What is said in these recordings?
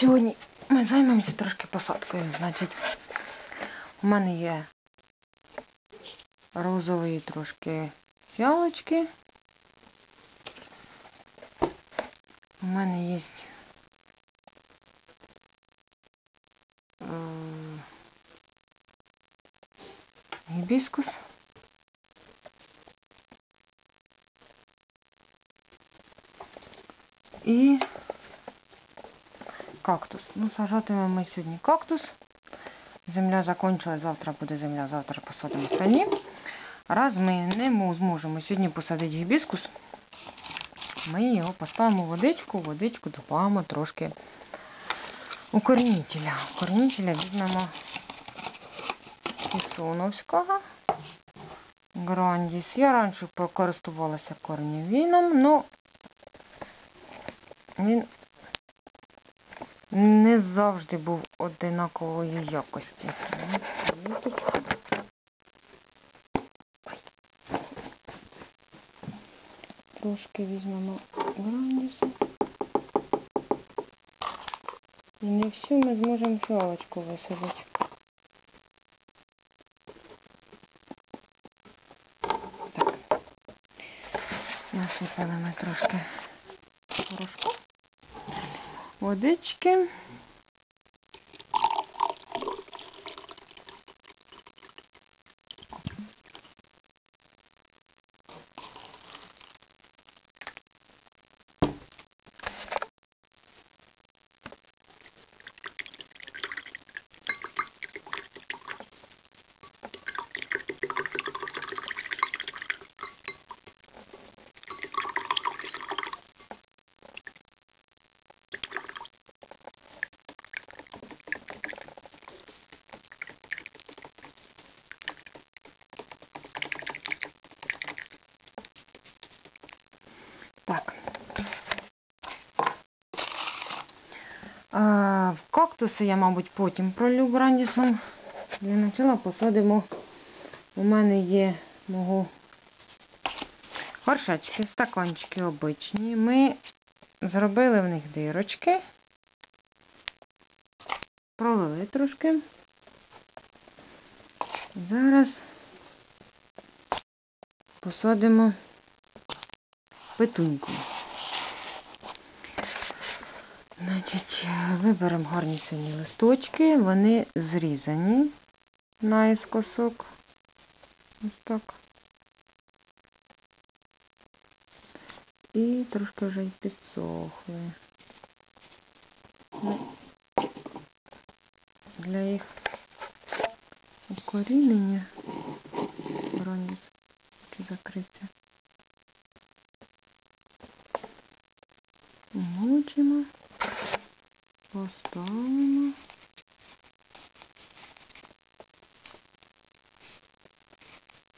Сьогодні ми займемося трошки посадкою. Значить, у мене є розові трошки фіалочки. У мене є е, гібіскус. Кактус. Ну, сажатимемо ми сьогодні кактус. Земля закончилась, завтра буде земля, завтра посадимо стані. Раз ми не мо- зможемо сьогодні посадити гібіскус, ми його поставимо в водичку, водичку додамо трошки укорінителя. Укорінителя візьмемо Ісуновського. Грандіс. Я раніше користувалася корнівіном, але він не завжди був одинакової якості. Трошки візьмемо грандіса. І не всю ми зможемо фіалочку висадити. Так. Насипали ми трошки. Водички. Так. А, в кактуси я, мабуть, потім пролю брандісом. Для початку посадимо. У мене є мого горшечки, стаканчики обичні. Ми зробили в них дирочки. Пролили трошки. Зараз посадимо петуньку. Значить, виберемо гарні сині листочки, вони зрізані наіскосок. Ось так. І трошки вже й підсохли. Для їх укорінення броніс закриття. Мочимо, поставимо.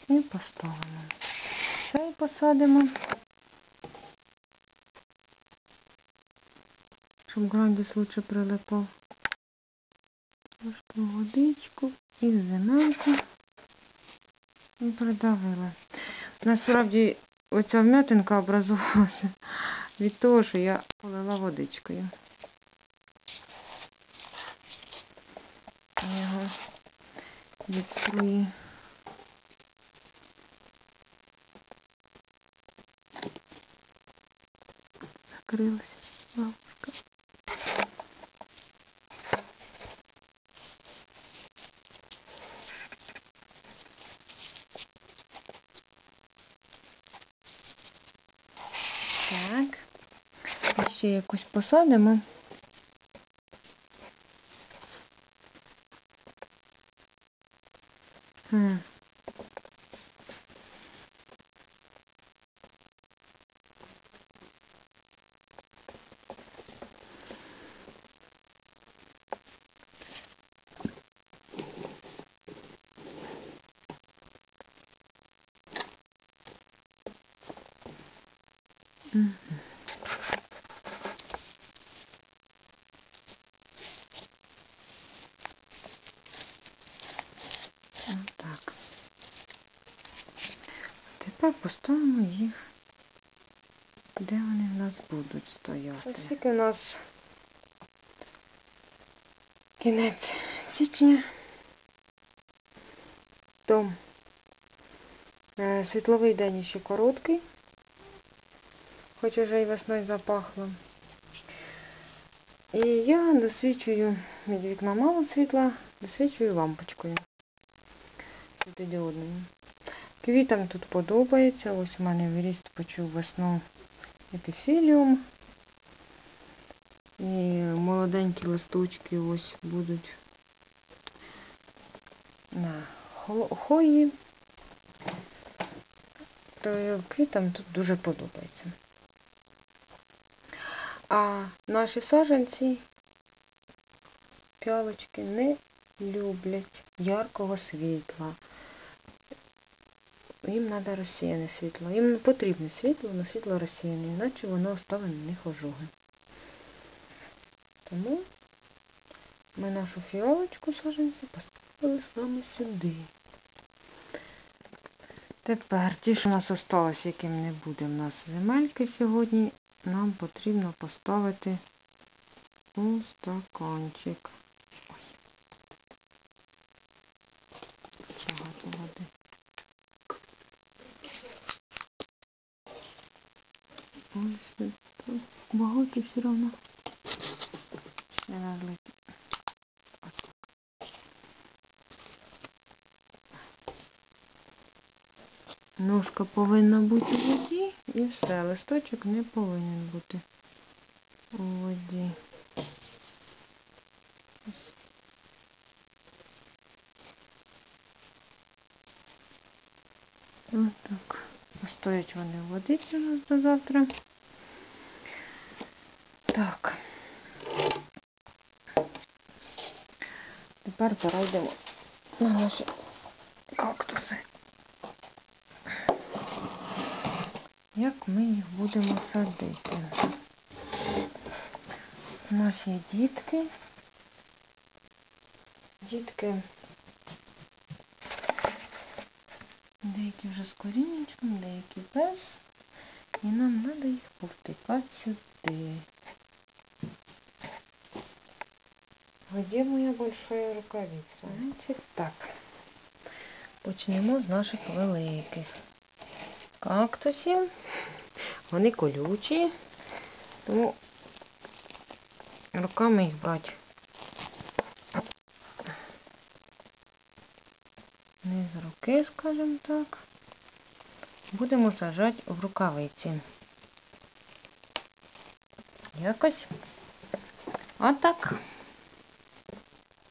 І поставимо. Цей посадимо. Щоб грандіс лучше прилипав. Трошки водичку і земельку. І придавила. Насправді оця вмятинка образувалася від того, що я полила водичкою. Його від струї. Закрилась лавушка. Так. Ще якусь посадимо. Hmm. Mm-hmm. Поставимо їх, де вони в нас будуть стояти. Ось тільки у нас кінець січня. То е, світловий день ще короткий, хоч вже і весною запахло. І я досвідчую від вікна мало світла, досвідчую лампочкою світодіодною. Квітам тут подобається. Ось у мене виріст почув весну епіфіліум. І молоденькі листочки ось будуть на хої. То квітам тут дуже подобається. А наші саджанці пялочки не люблять яркого світла. Їм треба розсіяне світло. Їм не потрібне світло, але світло розсіяне, іначе воно оставить на них ожоги. Тому ми нашу фіолочку саджанця поставили саме сюди. Тепер ті, що у нас осталось, яким не буде в нас земельки сьогодні, нам потрібно поставити у стаканчик. Ой. Багато води. Ось тут багато все налити. Ножка повинна бути у воді і все. Листочок не повинен бути у воді. Ось. Отак. Постоять вони в водиці у нас до завтра. Так. Тепер перейдемо на наші кактуси. Як ми їх будемо садити? У нас є дітки. Дітки. Деякі вже з корінечком, деякі без. І нам треба їх повтикати сюди. Где моя большая рукавица? Значить так. Почнемо з наших великих кактусів. Вони колючі, тому руками їх брати. Не з руки, скажімо так. Будемо сажати в рукавиці. Якось отак.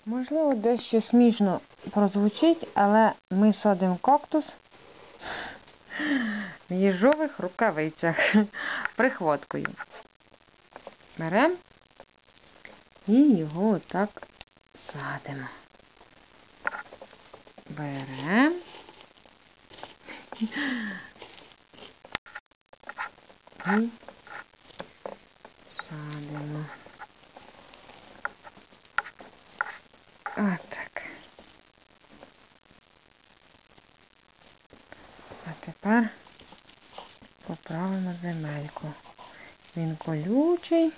Можливо, дещо смішно прозвучить, але ми садимо кактус в їжових рукавицях прихваткою. Беремо і його отак садимо. Беремо. І садимо. Отак. А тепер поправимо земельку. Він колючий,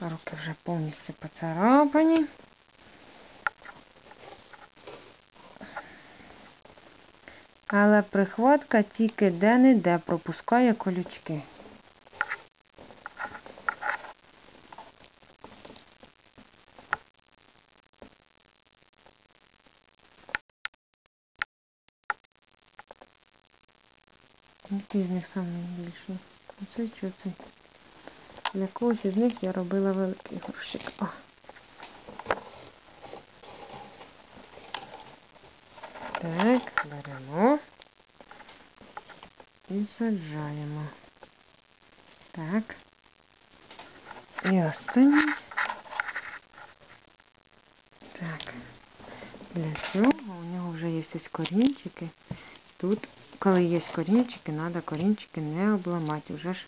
руки вже повністю поцарапані. Але прихватка тільки де-не-де пропускає колючки. Який з них найбільший? Оцей чи оцей? Для когось із них я робила великий горщик. Так, беремо і саджаємо. Так. І останній. Так. Для цього у нього вже є ось корінчики. Тут, коли є корінчики, треба корінчики не обламати. Вже ж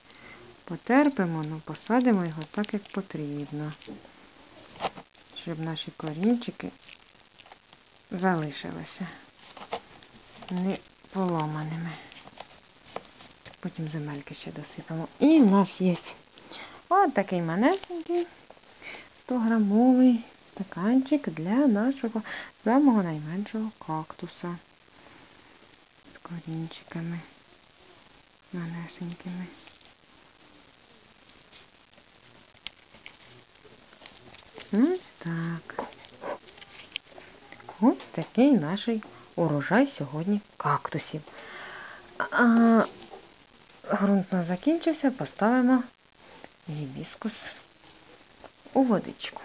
потерпимо, але посадимо його так, як потрібно. Щоб наші корінчики залишилися не поломаними. Потім земельки ще досипемо. І в нас є ось такий манесенький 100 грамовий, стаканчик для нашого самого найменшого кактуса. З корінчиками малесенькими. Ось так. Ось такий наш урожай сьогодні кактусів. А ґрунт на закінчився, поставимо гібіскус у водичку.